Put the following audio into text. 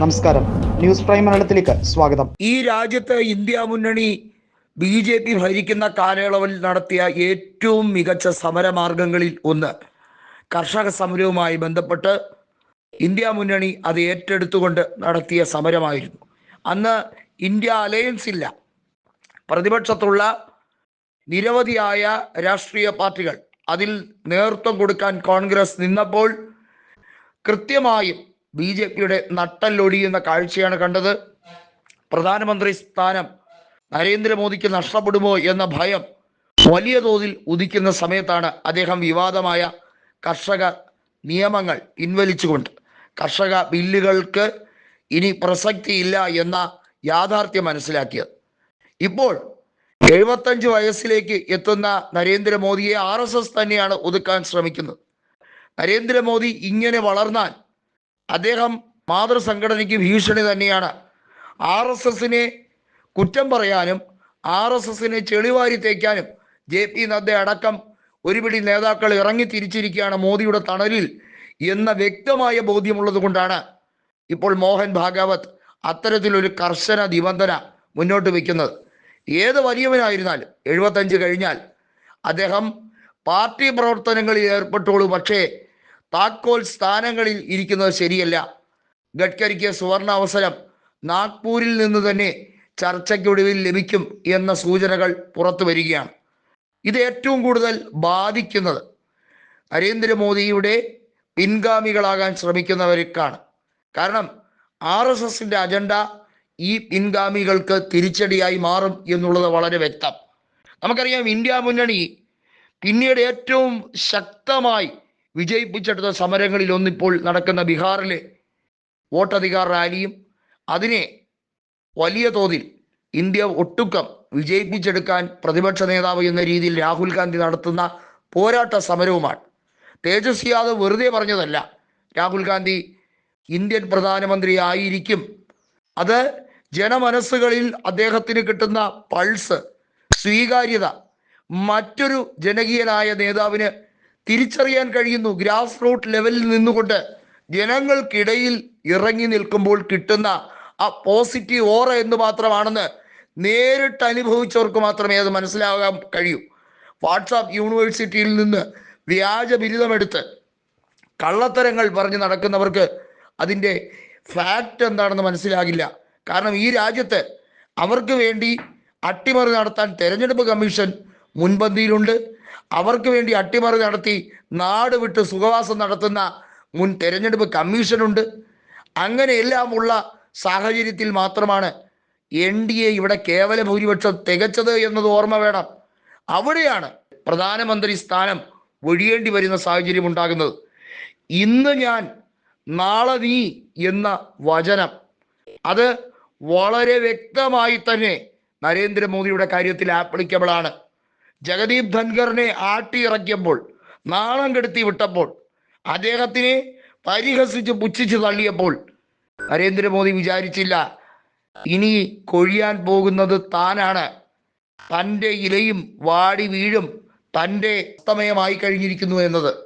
നമസ്കാരം. News prime മലയാളത്തിലേക്ക് സ്വാഗതം. ഈ രാജ്യത്ത് ഇന്ത്യ മുന്നണി ബി ജെ പി ഭരിക്കുന്ന കാലയളവിൽ നടത്തിയ ഏറ്റവും മികച്ച സമരമാർഗങ്ങളിൽ ഒന്ന്. കർഷക സമരവുമായി ബന്ധപ്പെട്ട് ഇന്ത്യ മുന്നണി അത് ഏറ്റെടുത്തുകൊണ്ട് നടത്തിയ സമരമായിരുന്നു. അന്ന് ഇന്ത്യ അലയൻസ് ഇല്ല. പ്രതിപക്ഷത്തുള്ള നിരവധിയായ രാഷ്ട്രീയ പാർട്ടികൾ അതിൽ നേതൃത്വം കൊടുക്കാൻ കോൺഗ്രസ് നിന്നപ്പോൾ കൃത്യമായും ബി ജെ പിയുടെ നട്ടല്ലൊടിയുന്ന കാഴ്ചയാണ് കണ്ടത്. പ്രധാനമന്ത്രി സ്ഥാനം നരേന്ദ്രമോദിക്ക് നഷ്ടപ്പെടുമോ എന്ന ഭയം വലിയ തോതിൽ ഉദിക്കുന്ന സമയത്താണ് അദ്ദേഹം വിവാദമായ കർഷക നിയമങ്ങൾ പിൻവലിച്ചുകൊണ്ട് കർഷക ബില്ലുകൾക്ക് ഇനി പ്രസക്തിയില്ല എന്ന യാഥാർത്ഥ്യം മനസ്സിലാക്കിയത്. ഇപ്പോൾ എഴുപത്തഞ്ച് വയസ്സിലേക്ക് എത്തുന്ന നരേന്ദ്രമോദിയെ ആർ എസ് എസ് തന്നെയാണ് ഒതുക്കാൻ ശ്രമിക്കുന്നത്. നരേന്ദ്രമോദി ഇങ്ങനെ വളർന്നാൽ അദ്ദേഹം മാതൃസംഘടനയ്ക്ക് ഭീഷണി തന്നെയാണ്. ആർ എസ് എസിനെ കുറ്റം പറയാനും ആർ എസ് എസിനെ ചെളിവാരി തേക്കാനും ജെ പി നദ്ദ അടക്കം ഒരുപിടി നേതാക്കൾ ഇറങ്ങി തിരിച്ചിരിക്കുകയാണ് മോദിയുടെ തണലിൽ എന്ന വ്യക്തമായ ബോധ്യമുള്ളത് കൊണ്ടാണ് ഇപ്പോൾ മോഹൻ ഭാഗവത് അത്തരത്തിലൊരു കർശന നിബന്ധന മുന്നോട്ട് വയ്ക്കുന്നത് ഏത് വലിയവനായിരുന്നാലും എഴുപത്തഞ്ച് കഴിഞ്ഞാൽ അദ്ദേഹം പാർട്ടി പ്രവർത്തനങ്ങളിൽ ഏർപ്പെട്ടോളൂ. പക്ഷേ താക്കോൽ സ്ഥാനങ്ങളിൽ ഇരിക്കുന്നത് ശരിയല്ല. ഗഡ്കരിക്ക് സുവർണ അവസരം നാഗ്പൂരിൽ നിന്ന് തന്നെ ചർച്ചയ്ക്കൊടുവിൽ ലഭിക്കും എന്ന സൂചനകൾ പുറത്തു വരികയാണ്. ഇത് ഏറ്റവും കൂടുതൽ ബാധിക്കുന്നത് നരേന്ദ്രമോദിയുടെ പിൻഗാമികളാകാൻ ശ്രമിക്കുന്നവർക്കാണ്. കാരണം ആർ എസ് എസിന്റെ അജണ്ട ഈ പിൻഗാമികൾക്ക് തിരിച്ചടിയായി മാറും എന്നുള്ളത് വളരെ വ്യക്തം. നമുക്കറിയാം ഇന്ത്യ മുന്നണി പിന്നീട് ഏറ്റവും ശക്തമായി വിജയിപ്പിച്ചെടുത്ത സമരങ്ങളിൽ ഒന്നിപ്പോൾ നടക്കുന്ന ബീഹാറിലെ വോട്ടധികാർ റാലിയും അതിനെ വലിയ തോതിൽ ഇന്ത്യ ഒട്ടുക്കം വിജയിപ്പിച്ചെടുക്കാൻ പ്രതിപക്ഷ നേതാവ് എന്ന രീതിയിൽ രാഹുൽ ഗാന്ധി നടത്തുന്ന പോരാട്ട സമരവുമാണ്. തേജസ്വി യാദവ് വെറുതെ പറഞ്ഞതല്ല രാഹുൽ ഗാന്ധി ഇന്ത്യൻ പ്രധാനമന്ത്രി ആയിരിക്കും അത് ജനമനസ്സുകളിൽ അദ്ദേഹത്തിന് കിട്ടുന്ന പൾസ് സ്വീകാര്യത മറ്റൊരു ജനകീയനായ നേതാവിന് തിരിച്ചറിയാൻ കഴിയുന്നു. ഗ്രാസ് റൂട്ട് ലെവലിൽ നിന്നുകൊണ്ട് ജനങ്ങൾക്കിടയിൽ ഇറങ്ങി നിൽക്കുമ്പോൾ കിട്ടുന്ന ആ പോസിറ്റീവ് ഓറ എന്ന് മാത്രമാണെന്ന് നേരിട്ട് അനുഭവിച്ചവർക്ക് മാത്രമേ അത് മനസ്സിലാകാൻ കഴിയൂ. വാട്സാപ്പ് യൂണിവേഴ്സിറ്റിയിൽ നിന്ന് വ്യാജ ബിരുദമെടുത്ത് കള്ളത്തരങ്ങൾ പറഞ്ഞ് നടക്കുന്നവർക്ക് അതിന്റെ ഫാക്റ്റ് എന്താണെന്ന് മനസ്സിലാകില്ല. കാരണം ഈ രാജ്യത്ത് അവർക്ക് വേണ്ടി അട്ടിമറി നടത്താൻ തെരഞ്ഞെടുപ്പ് കമ്മീഷൻ മുൻപന്തിയിലുണ്ട്. അവർക്ക് വേണ്ടി അട്ടിമറി നടത്തി നാട് വിട്ട് സുഖവാസം നടത്തുന്ന മുൻ തെരഞ്ഞെടുപ്പ് കമ്മീഷനുണ്ട്. അങ്ങനെയെല്ലാം ഉള്ള സാഹചര്യത്തിൽ മാത്രമാണ് എൻ ഡി എ ഇവിടെ കേവല ഭൂരിപക്ഷം തികച്ചത് എന്നത് ഓർമ്മ വേണം. അവിടെയാണ് പ്രധാനമന്ത്രി സ്ഥാനം ഒഴിയേണ്ടി വരുന്ന സാഹചര്യം ഉണ്ടാകുന്നത്. ഇന്ന് ഞാൻ നാളെ നീ എന്ന വചനം അത് വളരെ വ്യക്തമായി തന്നെ നരേന്ദ്രമോദിയുടെ കാര്യത്തിൽ ആപ്ലിക്കബിൾ ആണ് ജഗദീപ് ധൻഖറിനെ ആട്ടിയിറക്കിയപ്പോൾ നാണം കെടുത്തി വിട്ടപ്പോൾ അദ്ദേഹത്തിനെ പരിഹസിച്ച് പുച്ഛിച്ച് തള്ളിയപ്പോൾ നരേന്ദ്രമോദി വിചാരിച്ചില്ല ഇനി കൊഴിയാൻ പോകുന്നത് താനാണ്. തന്റെ ഇലയും വാടി വീഴും തന്റെ അസ്തമയമായി കഴിഞ്ഞിരിക്കുന്നു എന്നത്.